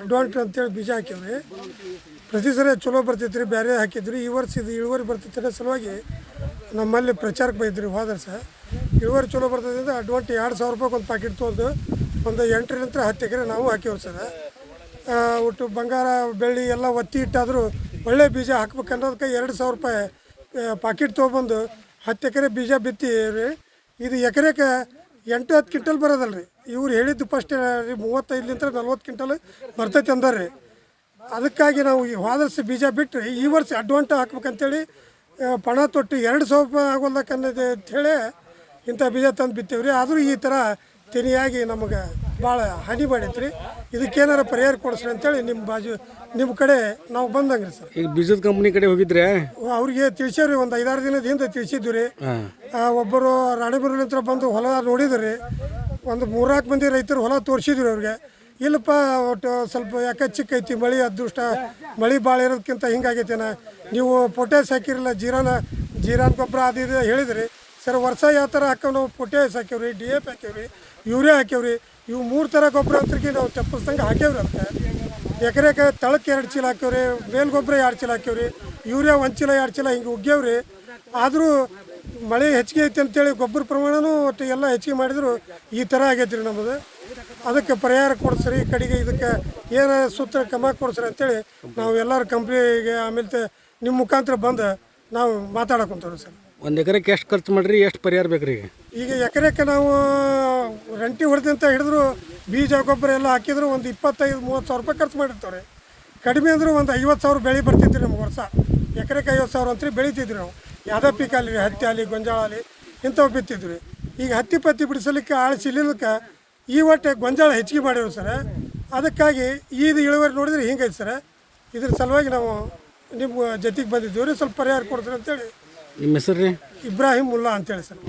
ಅಡ್ವಾಂಟ್ ಅಂತೇಳಿ ಬೀಜ ಹಾಕ್ಯಾವ್ರಿ. ಪ್ರತಿ ಸರಿ ಚಲೋ ಬರ್ತೈತೆ ರೀ ಬೇರೆ ಹಾಕಿದ್ರಿ, ಈ ವರ್ಷ ಇದು ಇಳುವರಿ ಬರ್ತೈತೆ ಸಲುವಾಗಿ ನಮ್ಮಲ್ಲಿ ಪ್ರಚಾರಕ್ಕೆ ಬೈದ್ರಿ ಹೋದ್ರೆ ಸರ್. ಇಳುವರಿ ಚಲೋ ಬರ್ತೈತೆ ಅಂದರೆ ಅಡ್ವಾಂಟ್ ಎರಡು ಸಾವಿರ ರೂಪಾಯಿ ಒಂದು ಪ್ಯಾಕೆಟ್ ತೊಗೊಂಡು ಒಂದು ಎಂಟರಿಂದ ಹತ್ತು ಎಕರೆ ನಾವು ಹಾಕಿವ್ರಿ ಸರ್. ಒಟ್ಟು ಬಂಗಾರ, ಬೆಳ್ಳಿ ಎಲ್ಲ ಒತ್ತಿ ಇಟ್ಟಾದರೂ ಒಳ್ಳೆ ಬೀಜ ಹಾಕ್ಬೇಕನ್ನೋದಕ್ಕೆ ಎರಡು ಸಾವಿರ ರೂಪಾಯಿ ಪಾಕಿಟ್ ತೊಗೊಬಂದು ಹತ್ತು ಎಕರೆ ಬೀಜ ಬಿತ್ತಿ ಇದು ಎಕರೆಗೆ ಎಂಟು, ಹತ್ತು ಕ್ವಿಂಟಲ್ ಬರೋದಲ್ಲ ರೀ ಇವ್ರು ಹೇಳಿದ್ದು ಫಸ್ಟ್ ರೀ ಮೂವತ್ತೈದಲಿಂದ ನಲ್ವತ್ತು ಕ್ವಿಂಟಲ್ ಬರ್ತೈತೆ ಅಂದಾರೆ. ಅದಕ್ಕಾಗಿ ನಾವು ಈ ಹೋದ ಬೀಜ ಬಿಟ್ಟರೆ ಈ ವರ್ಷ ಅಡ್ವಾಂಟ ಹಾಕ್ಬೇಕಂತೇಳಿ ಪಣ ತೊಟ್ಟು ಎರಡು ಸಾವಿರ ರೂಪಾಯಿ ಆಗೋಲ್ಲಕ್ಕೆ ಅನ್ನೋದು ಅಂಥೇಳಿ ಇಂಥ ಬೀಜ ತಂದು ಬಿತ್ತೇವೆ ರೀ ಆದರೂ ಈ ಥರ ತೆನಿಯಾಗಿ ನಮಗೆ ಭಾಳ ಹಾನಿ ಮಾಡೈತೆ ರೀ ಇದಕ್ಕೇನಾರ ಪರಿಹಾರ ಕೊಡಿಸ್ರಿ ಅಂತೇಳಿ ನಿಮ್ಮ ಬಾಜು ನಿಮ್ಮ ಕಡೆ ನಾವು ಬಂದಂಗೆ ರೀ ಸರ್. ಈಗ ಬೀಜದ ಕಂಪ್ನಿ ಕಡೆ ಹೋಗಿದ್ರೆ? ಅವ್ರಿಗೆ ತಿಳಿಸ್ಯಾವ್ರಿ ಒಂದು ಐದಾರು ದಿನದ ಹಿಂದೆ ತಿಳಿಸಿದ್ವಿ ರೀ. ಒಬ್ಬರು ರಾಣಿಬೆನ್ನೂರಿನಿಂದ ಬಂದು ಹೊಲ ನೋಡಿದ್ರಿ. ಒಂದು ಮೂರ್ನಾಲ್ಕು ಮಂದಿ ರೈತರು ಹೊಲ ತೋರಿಸಿದ್ವಿ ಅವ್ರಿಗೆ. ಇಲ್ಲಪ್ಪ ಒಟ್ಟು ಸ್ವಲ್ಪ ಯಾಕೆ ಚಿಕ್ಕ ಐತಿ ಮಳೆ ಅದೃಷ್ಟ ಮಳೆ ಭಾಳ ಇರೋದಕ್ಕಿಂತ ಹಿಂಗಾಗೈತೇನ ನೀವು ಪೊಟ್ಯಾಸ್ ಹಾಕಿರಲ್ಲ ಜೀರಾನ ಜೀರಾನ್ ಗೊಬ್ಬರ ಅದು ಇದು ಹೇಳಿದ್ರಿ. ಸರ್ ವರ್ಷ ಯಾವ ಥರ ಹಾಕೋ ನಾವು ಪೊಟ್ಯಾಸ್ ಹಾಕ್ಯವ್ರಿ ಡಿ ಎಫ್ ಹಾಕ್ಯವ್ರಿ ಯೂರಿಯಾ ಹಾಕ್ಯವ್ರಿ. ಇವು ಮೂರು ಥರ ಗೊಬ್ಬರ ಅಂತರಿಗೆ ನಾವು ತಪ್ಪಿಸ್ದಂಗೆ ಹಾಕ್ಯವ್ರಿ ಅದಕ್ಕೆ ಎಕರೆಗೆ ತಳಕ್ಕೆ ಎರಡು ಚೀಲ ಹಾಕ್ಯವ್ರಿ ಮೇಲ್ ಗೊಬ್ಬರ ಎರಡು ಚೀಲ ಹಾಕ್ಯವ್ರಿ ಯೂರಿಯಾ ಒಂದು ಚೀಲ ಎರಡು ಚೀಲ ಹಿಂಗೆ ಉಗ್ಯವ್ರಿ ಆದರೂ ಮಳೆ ಹೆಚ್ಚಿಗೆ ಐತೆ ಅಂತೇಳಿ ಗೊಬ್ಬರ ಪ್ರಮಾಣನೂ ಒಟ್ಟು ಎಲ್ಲ ಹೆಚ್ಚಿಗೆ ಮಾಡಿದ್ರು ಈ ಥರ ಆಗೈತೆ ರೀ ನಮ್ಮದು ಅದಕ್ಕೆ ಪರಿಹಾರ ಕೊಡಿಸ್ರಿ ಕಡೆಗೆ ಇದಕ್ಕೆ ಏನು ಸೂತ್ರ ಕ್ರಮ ಕೊಡಿಸ್ರಿ ಅಂತೇಳಿ ನಾವು ಎಲ್ಲರ ಕಂಪ್ನಿಗೆ ಆಮೇಲೆ ನಿಮ್ಮ ಮುಖಾಂತರ ಬಂದು ನಾವು ಮಾತಾಡಕೊಂತೀವಿ ಸರ್. ಒಂದು ಎಕರೆಗೆ ಎಷ್ಟು ಖರ್ಚು ಮಾಡಿರಿ ಎಷ್ಟು ಪರಿಹಾರ ಬೇಕ್ರಿ ಈಗ? ಈಗ ಎಕರೆಕ್ಕೆ ನಾವು ರಂಟಿ ಅಂತ ಹಿಡಿದ್ರು ಬೀಜ ಗೊಬ್ಬರ ಎಲ್ಲ ಹಾಕಿದ್ರು ಒಂದು ಇಪ್ಪತ್ತೈದು ಮೂವತ್ತು ಸಾವಿರ ರೂಪಾಯಿ ಖರ್ಚು ಮಾಡಿರ್ತಾರೆ. ಕಡಿಮೆ ಅಂದ್ರೆ ಒಂದು ಐವತ್ತು ಸಾವಿರ ಬೆಳೆ ಬರ್ತಿದ್ರಿ ನಮ್ಗೆ ವರ್ಷ. ಎಕರೆಗೆ ಐವತ್ತು ಸಾವಿರ ಅಂತ ಬೆಳಿತಿದ್ವಿ ನಾವು. ಯಾವುದೇ ಪೀಕ್ ಆಗಲಿ ಹತ್ತಿ ಆಗಲಿ ಗೊಂಜಾಳ ಆಗಲಿ ಇಂಥವು ಬಿತ್ತಿದ್ವಿ ಈಗ ಹತ್ತಿ ಪತ್ತಿ ಬಿಡಿಸಲಿಕ್ಕೆ ಆಳು ಸಿಲಿಲಕ್ಕೆ ಈ ಒಟ್ಟೆ ಗೊಂಜಾಳ ಹೆಚ್ಚಿಗೆ ಮಾಡಿರು ಸರ್. ಅದಕ್ಕಾಗಿ ಈದು ಇಳುವರಿ ನೋಡಿದ್ರೆ ಹಿಂಗೈತೆ ಸರ್. ಇದ್ರ ಸಲುವಾಗಿ ನಾವು ನಿಮ್ಮ ಜೊತೆಗೆ ಬಂದಿದ್ದೀವಿ ರೀ ಸ್ವಲ್ಪ ಪರಿಹಾರ ಕೊಡ್ತೀರಿ ಅಂತೇಳಿ. ನಿಮ್ಮ ಹೆಸರು ರೀ? ಇಬ್ರಾಹಿಂ ಮುಲ್ಲಾ ಅಂತೇಳಿ ಸರ್.